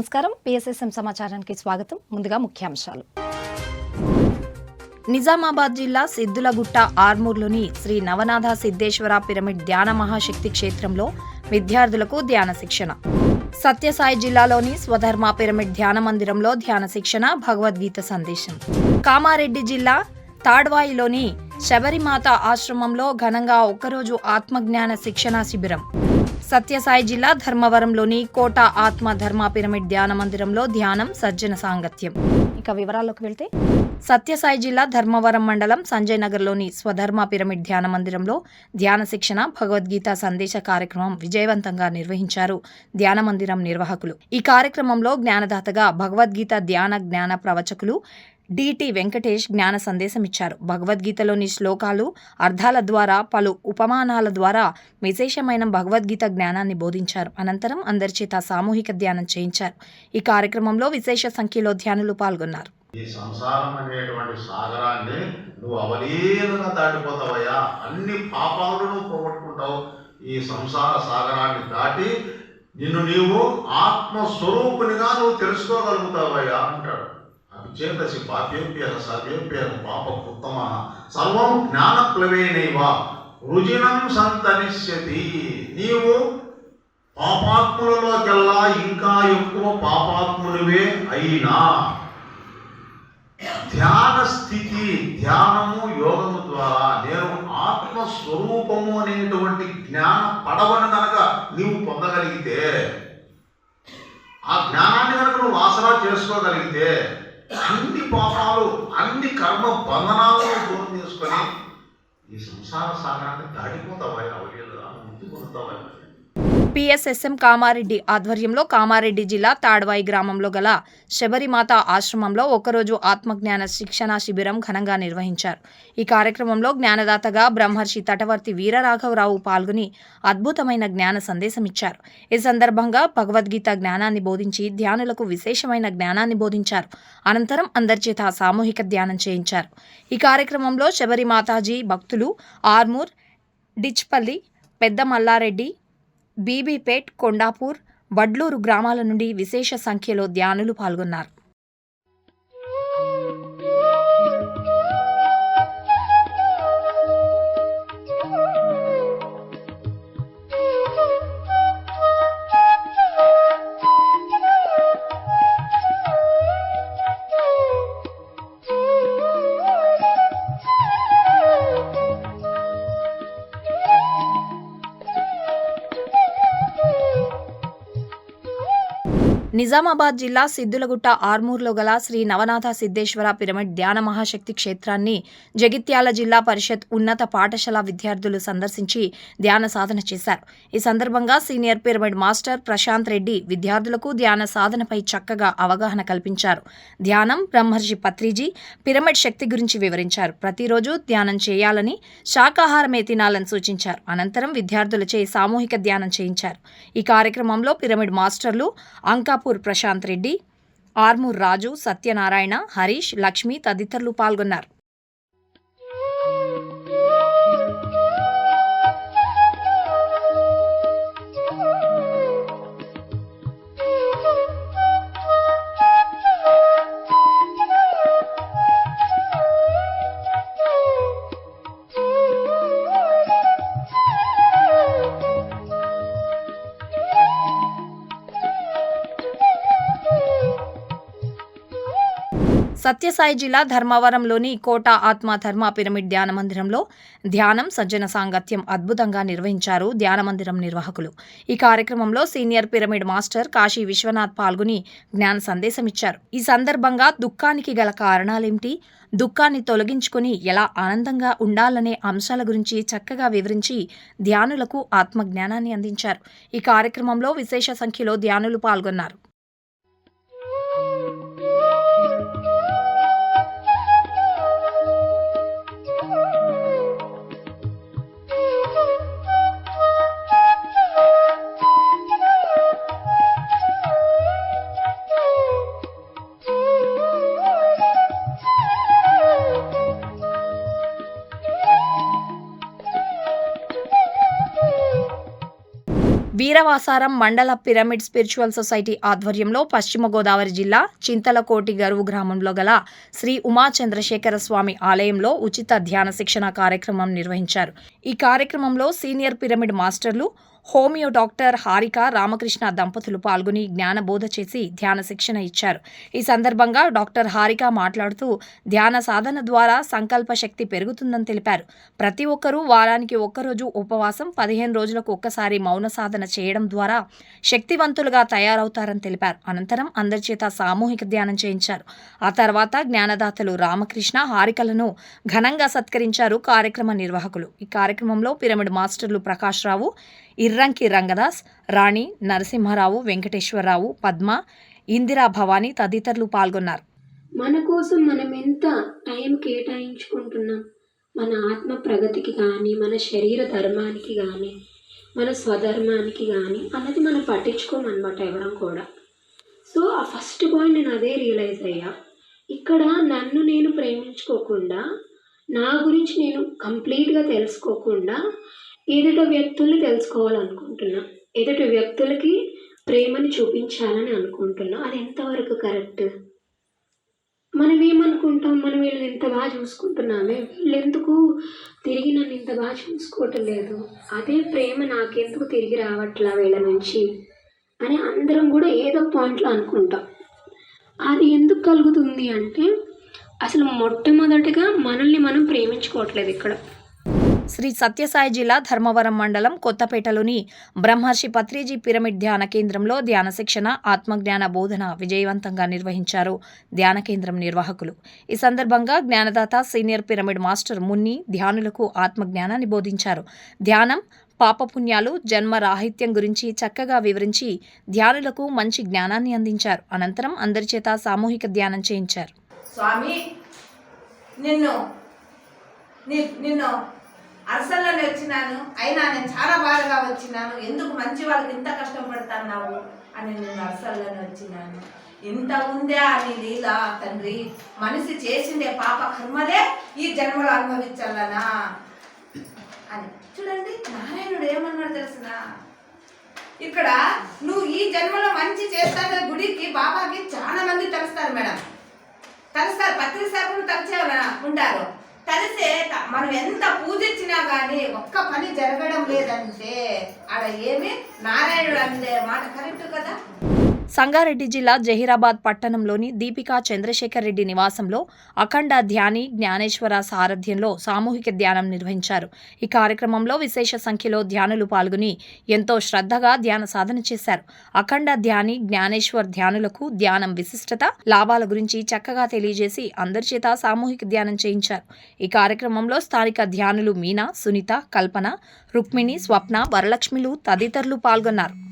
నమస్కారం. పిఎస్ఎస్ఎం సమాచారానికి స్వాగతం. ముందుగా ముఖ్యాంశాలు. నిజామాబాద్ జిల్లా సిద్దులగుట్ట ఆర్మూర్లోని శ్రీ నవనాథ సిద్ధేశ్వర పిరమిడ్ ధ్యాన మహాశక్తి క్షేత్రంలో విద్యార్థులకు ధ్యాన శిక్షణ. సత్యసాయి జిల్లాలోని స్వధర్మ పిరమిడ్ ధ్యాన మందిరంలో ధ్యాన శిక్షణ భగవద్గీత సందేశం. కామారెడ్డి జిల్లా తాడ్వాయిలోని శబరిమాత ఆశ్రమంలో ఘనంగా ఒక్కరోజు ఆత్మజ్ఞాన శిక్షణ శిబిరం. సత్యసాయి జిల్లా ధర్మవరంలోని కోట ఆత్మ ధర్మ పిరమిడ్ ధ్యాన మందిరంలో ధ్యానం సజ్జన సాంగత్యం. ఇక వివరాల్లోకి వెళ్తే సత్యసాయి జిల్లా ధర్మవరం మండలం సంజయ్ నగర్లోని స్వధర్మ పిరమిడ్ ధ్యాన మందిరంలో ధ్యాన శిక్షణ భగవద్గీత సందేశ కార్యక్రమం విజయవంతంగా నిర్వహించారు ధ్యాన మందిరం నిర్వాహకులు. ఈ కార్యక్రమంలో జ్ఞానదాతగా భగవద్గీత ధ్యాన జ్ఞాన ప్రవచకులు డిటి వెంకటేష్ జ్ఞాన సందేశం ఇచ్చారు. భగవద్గీతలోని శ్లోకాలు అర్థాల ద్వారా పలు ఉపమానాల ద్వారా విశేషమైన భగవద్గీత జ్ఞానాన్ని బోధించారు. అనంతరం అందరి చేత సామూహిక ధ్యానం చేయించారు. ఈ కార్యక్రమంలో విశేష సంఖ్యలో ధ్యానులు పాల్గొన్నారు. ఈ సంసారం అనేటువంటి సాగరాన్ని నువ్వు అవలీలంగా దాటిపోతావయ్యా. అన్ని పాపాలను నువ్వు పోగొట్టుకుంటావు. ఈ సంసార సాగరాన్ని దాటి నిన్ను నీవు ఆత్మస్వరూపునిగా నువ్వు తెలుసుకోగలుగుతావయ్యా అంటాడు. చేతసి పాప్యేభ్య సర్వేభ్య పాప ఉత్తమ సర్వం జ్ఞానప్లవేనైవ. రుజినం సంతనిష్యతి నీవు పాపాత్ములలోకెల్లా ఇంకా ఎక్కువ పాపాత్మునివే అయినా. ధ్యాన స్థితి ధ్యానము యోగము ద్వారా నేను ఆత్మస్వరూపము అనేటువంటి జ్ఞాన పడవను కనుక నీవు పొందగలిగితే ఆ జ్ఞానాన్ని కనుక నువ్వు ఆసరా చేసుకోగలిగితే అన్ని పాపాలు అన్ని కర్మ బంధనాలను దూరం చేసుకొని ఈ సంసార సాగరాన్ని దాటిపోతావా? అవలీలుగా ముక్తి పొందుతావా పిఎస్ఎస్ఎం కామారెడ్డి ఆధ్వర్యంలో కామారెడ్డి జిల్లా తాడ్వాయి గ్రామంలో గల శబరిమాత ఆశ్రమంలో ఒకరోజు ఆత్మజ్ఞాన శిక్షణ శిబిరం ఘనంగా నిర్వహించారు. ఈ కార్యక్రమంలో జ్ఞానదాతగా బ్రహ్మర్షి తటవర్తి వీరరాఘవరావు పాల్గొని అద్భుతమైన జ్ఞాన సందేశం ఇచ్చారు. ఈ సందర్భంగా భగవద్గీత జ్ఞానాన్ని బోధించి ధ్యానులకు విశేషమైన జ్ఞానాన్ని బోధించారు. అనంతరం అందరి చేత సామూహిక ధ్యానం చేయించారు. ఈ కార్యక్రమంలో శబరిమాతాజీ భక్తులు ఆర్మూర్ డిచ్పల్లి పెద్ద మల్లారెడ్డి బీబీపేట్ కొండాపూర్ వడ్లూరు గ్రామాల నుండి విశేష సంఖ్యలో ధ్యానులు పాల్గొన్నారు. నిజామాబాద్ జిల్లా సిద్దులగుట్ట ఆర్మూర్లో గల శ్రీ నవనాథ సిద్ధేశ్వర పిరమిడ్ ధ్యాన మహాశక్తి క్షేత్రాన్ని జగిత్యాల జిల్లా పరిషత్ ఉన్నత పాఠశాల విద్యార్థులు సందర్శించి ధ్యాన సాధన చేశారు. ఈ సందర్భంగా senior pyramid master Prashanth Reddy విద్యార్థులకు ధ్యాన సాధనపై చక్కగా అవగాహన కల్పించారు. ధ్యానం బ్రహ్మర్షి పత్రిజీ పిరమిడ్ శక్తి గురించి వివరించారు. ప్రతిరోజు ధ్యానం చేయాలని శాకాహారమే తినాలని సూచించారు. అనంతరం విద్యార్థులచే సామూహిక ధ్యానం చేయించారు. ఈ కార్యక్రమంలో పిరమిడ్ మాస్టర్లు అంకాపూర్ ప్రశాంత్ రెడ్డి ఆర్మూర్ రాజు సత్యనారాయణ హరీష్ లక్ష్మి తదితరులు పాల్గొన్నారు. సత్యసాయి జిల్లా ధర్మవరంలోని కోట ఆత్మ ధర్మ పిరమిడ్ ధ్యాన మందిరంలో ధ్యానం సజ్జన సాంగత్యం అద్భుతంగా నిర్వహించారు ధ్యాన మందిరం నిర్వాహకులు. ఈ కార్యక్రమంలో senior pyramid master Kashi Vishwanath పాల్గొని జ్ఞాన సందేశం ఇచ్చారు. ఈ సందర్భంగా దుఃఖానికి గల కారణాలేమిటి దుఃఖాన్ని తొలగించుకొని ఎలా ఆనందంగా ఉండాలనే అంశాల గురించి చక్కగా వివరించి ధ్యానులకు ఆత్మజ్ఞానాన్ని అందించారు. ఈ కార్యక్రమంలో విశేష సంఖ్యలో ధ్యానులు పాల్గొన్నారు. ఆసారం మండల పిరమిడ్ స్పిరిచువల్ సొసైటీ ఆధ్వర్యంలో పశ్చిమ గోదావరి జిల్లా చింతలకోటి గరువు గ్రామంలో గల శ్రీ ఉమా చంద్రశేఖర స్వామి ఆలయంలో ఉచిత ధ్యాన శిక్షణ కార్యక్రమం నిర్వహించారు. ఈ కార్యక్రమంలో సీనియర్ పిరమిడ్ మాస్టర్లు హోమియో డాక్టర్ హారిక రామకృష్ణ దంపతులు పాల్గొని జ్ఞానబోధ చేసి ధ్యాన శిక్షణ ఇచ్చారు. ఈ సందర్భంగా డాక్టర్ హారిక మాట్లాడుతూ ధ్యాన సాధన ద్వారా సంకల్ప శక్తి పెరుగుతుందని తెలిపారు. ప్రతి ఒక్కరూ వారానికి ఒక్కరోజు ఉపవాసం పదిహేను రోజులకు ఒక్కసారి మౌన సాధన చేయడం ద్వారా శక్తివంతులుగా తయారవుతారని తెలిపారు. అనంతరం అందరి చేత సామూహిక ధ్యానం చేయించారు. ఆ తర్వాత జ్ఞానదాతలు రామకృష్ణ హారికలను ఘనంగా సత్కరించారు కార్యక్రమ నిర్వాహకులు. ఈ కార్యక్రమంలో పిరమిడ్ మాస్టర్లు ప్రకాష్ రావు ఇర్రంకి రంగదాస్ రాణి నరసింహారావు వెంకటేశ్వరరావు పద్మ ఇందిరా భవానీ తదితరులు పాల్గొన్నారు. మన కోసం మనం ఎంత టైం కేటాయించుకుంటున్నాం? మన ఆత్మ ప్రగతికి కానీ మన శరీర ధర్మానికి కానీ మన స్వధర్మానికి కానీ అన్నది మనం పట్టించుకోమన్నమాట ఎవరం కూడా. సో ఆ ఫస్ట్ పాయింట్ నేను అదే రియలైజ్ అయ్యా. ఇక్కడ నన్ను నేను ప్రేమించుకోకుండా నా గురించి నేను కంప్లీట్గా తెలుసుకోకుండా ఎదుట వ్యక్తుల్ని తెలుసుకోవాలనుకుంటున్నా. ఎదుటి వ్యక్తులకి ప్రేమని చూపించాలని అనుకుంటున్నా. అది ఎంతవరకు కరెక్ట్? మనం ఏమనుకుంటాం? మనం వీళ్ళని ఇంత బాగా చూసుకుంటున్నామే? వీళ్ళు ఎందుకు తిరిగి నన్ను ఇంత బాగా చూసుకోవటం లేదు? అదే ప్రేమ నాకెందుకు తిరిగి రావట్లా వీళ్ళ నుంచి? అని అందరం కూడా ఏదో పాయింట్లో అనుకుంటాం. అది ఎందుకు కలుగుతుంది అంటే అసలు మొట్టమొదటిగా మనల్ని మనం ప్రేమించుకోవట్లేదు ఇక్కడ. శ్రీ సత్యసాయి జిల్లా ధర్మవరం మండలం కొత్తపేటలోని బ్రహ్మర్షి పత్రిజీ పిరమిడ్ ధ్యాన కేంద్రంలో ధ్యాన శిక్షణ ఆత్మజ్ఞాన బోధన విజయవంతంగా నిర్వహించారు ధ్యాన కేంద్రం నిర్వాహకులు. ఈ సందర్భంగా జ్ఞానదాత సీనియర్ పిరమిడ్ మాస్టర్ మున్ని ధ్యానులకు ఆత్మజ్ఞానాన్ని బోధించారు. ధ్యానం పాపపుణ్యాలు జన్మ రాహిత్యం గురించి చక్కగా వివరించి ధ్యానులకు మంచి జ్ఞానాన్ని అందించారు. అనంతరం అందరి చేత సామూహిక ధ్యానం చేయించారు. స్వామి నిన్ను నిన్ను అరసల్లోనే వచ్చినాను. అయినా నేను చాలా బాధగా వచ్చినాను. ఎందుకు మంచి వాళ్ళకి ఇంత కష్టపడుతున్నావు అని నేను అరసల్లోనే వచ్చినాను. ఇంత ఉందా అని లీల తండ్రి మనిషి చేసిండే పాప కర్మలే ఈ జన్మలో అనుభవించాలనా? అని. చూడండి నారాయణుడు ఏమన్నాడు తెలిసిన? ఇక్కడ నువ్వు ఈ జన్మలో మంచి చేస్తాన గుడికి బాబాకి చాలా మంది తలుస్తారు మేడం. తలుస్తారు పత్రిక శాఖలు తలిచే ఉంటారు. కలిసే త- మనం ఎంత పూజ ఇచ్చినా కానీ ఒక్క పని జరగడం లేదంటే ఆడ ఏమి నారాయణుడు అందే మాట కరెక్ట్ కదా? సంగారెడ్డి జిల్లా జహీరాబాద్ పట్టణంలోని దీపికా చంద్రశేఖర్ రెడ్డి నివాసంలో అఖండ ధ్యాని జ్ఞానేశ్వర సారథ్యంలో సామూహిక ధ్యానం నిర్వహించారు. ఈ కార్యక్రమంలో విశేష సంఖ్యలో ధ్యానులు పాల్గొని ఎంతో శ్రద్ధగా ధ్యాన సాధన చేశారు. అఖండ ధ్యాని జ్ఞానేశ్వర్ ధ్యానులకు ధ్యానం విశిష్టత లాభాల గురించి చక్కగా తెలియజేసి అందరి చేత సామూహిక ధ్యానం చేయించారు. ఈ కార్యక్రమంలో స్థానిక ధ్యానులు మీనా సునీత కల్పన రుక్మిణి స్వప్న వరలక్ష్మిలు తదితరులు పాల్గొన్నారు.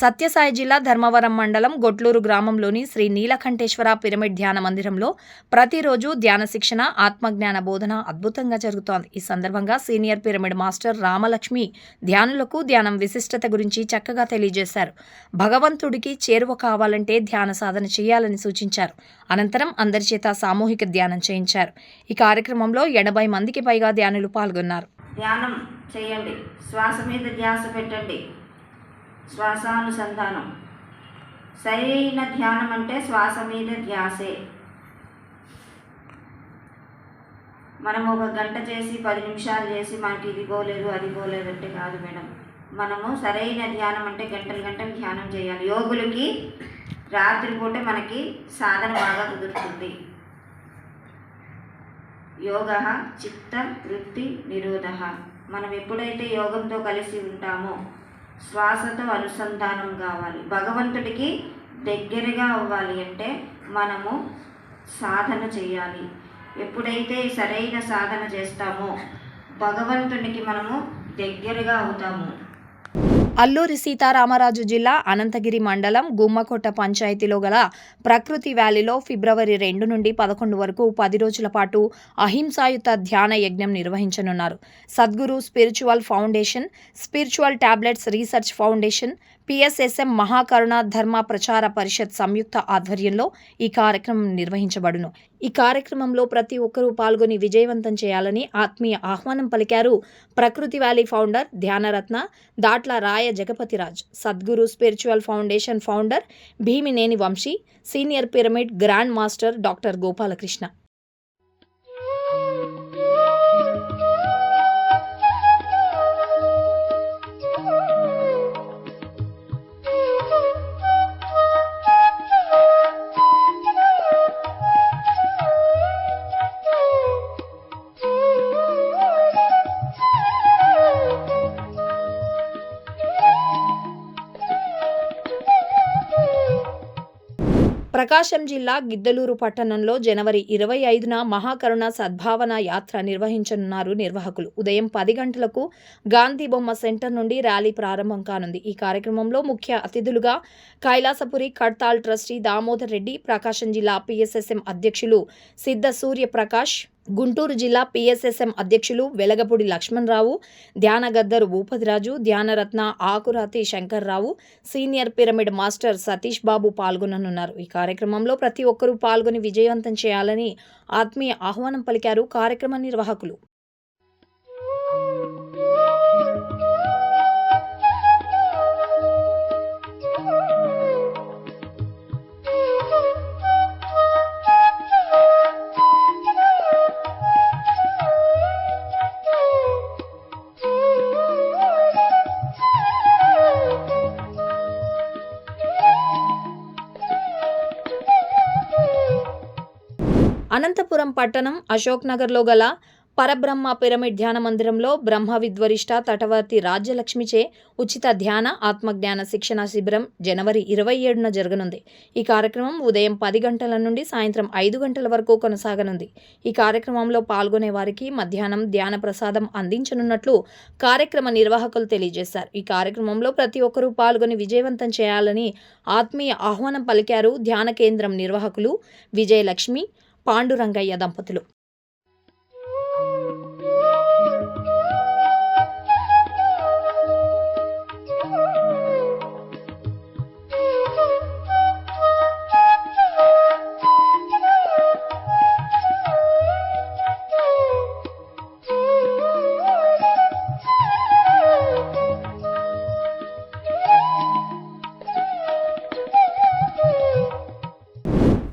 సత్యసాయి జిల్లా ధర్మవరం మండలం గొట్లూరు గ్రామంలోని శ్రీ నీలకంఠేశ్వర పిరమిడ్ ధ్యాన మందిరంలో ప్రతిరోజు ధ్యాన శిక్షణ ఆత్మజ్ఞాన బోధన అద్భుతంగా జరుగుతోంది. ఈ సందర్భంగా సీనియర్ పిరమిడ్ మాస్టర్ రామలక్ష్మి ధ్యానులకు ధ్యానం విశిష్టత గురించి చక్కగా తెలియజేశారు. భగవంతుడికి చేరువ కావాలంటే ధ్యాన సాధన చేయాలని సూచించారు. అనంతరం అందరి చేత సామూహిక ధ్యానం చేయించారు. ఈ కార్యక్రమంలో ఎనభై మందికి పైగా ధ్యానులు పాల్గొన్నారు. ధ్యానం చేయండి. శ్వాస మీద ధ్యాస పెట్టండి. శ్వాసానుసంధానం. సరైన ధ్యానం అంటే శ్వాస మీద ధ్యాసే. మనం ఒక గంట చేసి పది నిమిషాలు చేసి మనకి ఇది పోలేదు అది పోలేదు అంటే కాదు మేడం. మనము సరైన ధ్యానం అంటే గంటలు గంటలు ధ్యానం చేయాలి. యోగులకి రాత్రిపూట మనకి సాధన బాగా కుదురుతుంది. యోగ చిత్త వృత్తి నిరోధ. మనం ఎప్పుడైతే యోగంతో కలిసి ఉంటామో శ్వాసతో అనుసంధానం కావాలి. భగవంతుడికి దగ్గరగా అవ్వాలి అంటే మనము సాధన చేయాలి. ఎప్పుడైతే సరైన సాధన చేస్తామో భగవంతునికి మనము దగ్గరగా అవుతాము. అల్లూరి సీతారామరాజు జిల్లా అనంతగిరి మండలం గుమ్మకోట పంచాయతీలో గల ప్రకృతి వ్యాలీలో ఫిబ్రవరి రెండు నుండి పదకొండు వరకు పది రోజుల పాటు అహింసాయుత ధ్యాన యజ్ఞం నిర్వహించనున్నారు. Sadguru spiritual foundation spiritual tablets research foundation PSSM Mahakaruna Dharma Prachara Parishad సంయుక్త ఆధ్వర్యంలో ఈ కార్యక్రమం నిర్వహించబడును. ఈ కార్యక్రమంలో ప్రతి ఒక్కరూ పాల్గొని విజయవంతం చేయాలని ఆత్మీయ ఆహ్వానం పలికారు ప్రకృతి valley founder Dhyanaratna Datla Raya Jagapathiraj Sadguru spiritual foundation founder Bhimineni Vamsi senior pyramid grand master doctor Gopalakrishna. Prakasam జిల్లా గిద్దలూరు పట్టణంలో జనవరి ఇరవై ఐదున మహాకరుణ సద్భావన యాత్ర నిర్వహించనున్నారు నిర్వాహకులు. ఉదయం పది గంటలకు గాంధీ బొమ్మ సెంటర్ నుండి ర్యాలీ ప్రారంభం కానుంది. ఈ కార్యక్రమంలో ముఖ్య అతిథులుగా కైలాసపురి కడ్తాల్ ట్రస్టీ దామోదర్ రెడ్డి ప్రకాశం జిల్లా పిఎస్ఎస్ఎం అధ్యక్షులు సిద్ధ సూర్య ప్రకాష్ గుంటూరు జిల్లా పిఎస్ఎస్ఎం అధ్యక్షులు వెలగపూడి లక్ష్మణరావు ధ్యానగద్దరు Bhupathiraju Dhyanaratna Akurathi Shankarrao senior pyramid master Satish Babu పాల్గొననున్నారు. ఈ కార్యక్రమంలో ప్రతి ఒక్కరూ పాల్గొని విజయవంతం చేయాలని ఆత్మీయ ఆహ్వానం పలికారు కార్యక్రమ నిర్వాహకులు. పట్టణం అశోక్ నగర్లో గల పరబ్రహ్మ పిరమిడ్ ధ్యాన మందిరంలో బ్రహ్మ విద్వరిష్ట తటవర్తి రాజ్యలక్ష్మిచే ఉచిత ధ్యాన ఆత్మజ్ఞాన శిక్షణ శిబిరం జనవరి ఇరవై ఏడున జరగనుంది. ఈ కార్యక్రమం ఉదయం పది గంటల నుండి సాయంత్రం ఐదు గంటల వరకు కొనసాగనుంది. ఈ కార్యక్రమంలో పాల్గొనే వారికి మధ్యాహ్నం ధ్యాన ప్రసాదం అందించనున్నట్లు కార్యక్రమ నిర్వాహకులు తెలియజేశారు. ఈ కార్యక్రమంలో ప్రతి ఒక్కరూ పాల్గొని విజయవంతం చేయాలని ఆత్మీయ ఆహ్వానం పలికారు ధ్యాన కేంద్రం నిర్వాహకులు విజయలక్ష్మి పాండురంగయ్య దంపతులు.